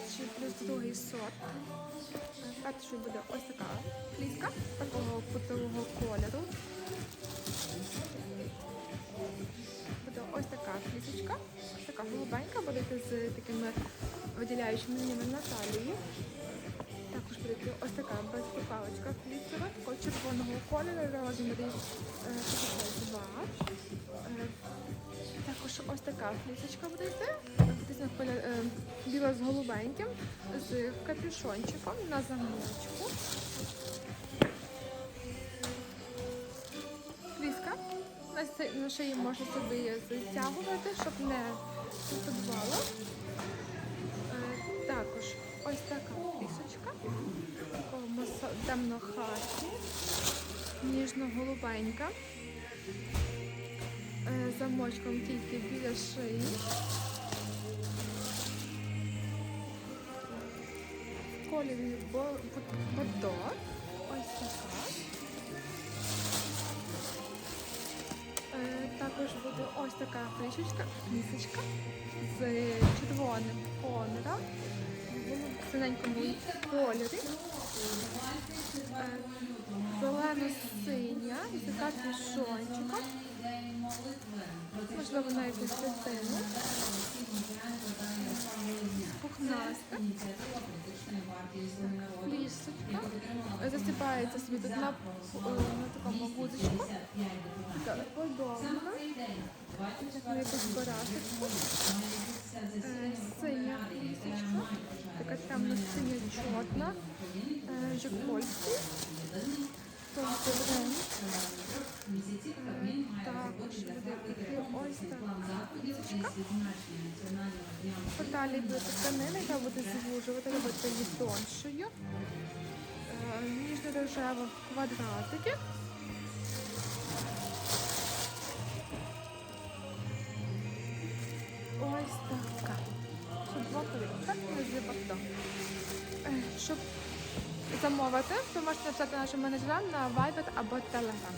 перший плюс другий сорт. Перший буде ось така фліска такого путового кольору. Буде ось така флісочка, ось така голубенька, буде з такими виділяючими лініями на талії. Також буде ось така безпокалочка флісова, такого червоного кольору, розмірі е, 52. Е, також ось така флісочка буде йти, фактично колір е, біла з голубеньким, з капюшончиком на замочку. Фліска. На шиї можна собі затягувати, щоб не подувало. Е, Також ось така флісочка, такого маса- ніжно-голубенька. Е, Замочком тільки біля шиї. Бо- бордо. Ось така. Е, Також буде ось така флішечка, місочка з червоним конером в синенькому кольорі. Е, Зелено-синя з капюшончиком. Можливо, навіть із частину. Пухнаста. Флісочка. Е, Засипається собі тут на, е, на такому гудзичку. Така подобна. На якусь барашечку. Е, Синя флісочка. Така темно-синя чорна. Е, Жакольський. Тонкий бренд. Е, Також буде піти ось така флісочка. Далі буде тканина, яка буде звужувати, робити її тоншою. Е, Ніжно-рожево квадратики. Ось така. Щоб два так не зібрати. Щоб замовити, то можете написати нашим менеджерам на Viber або Telegram.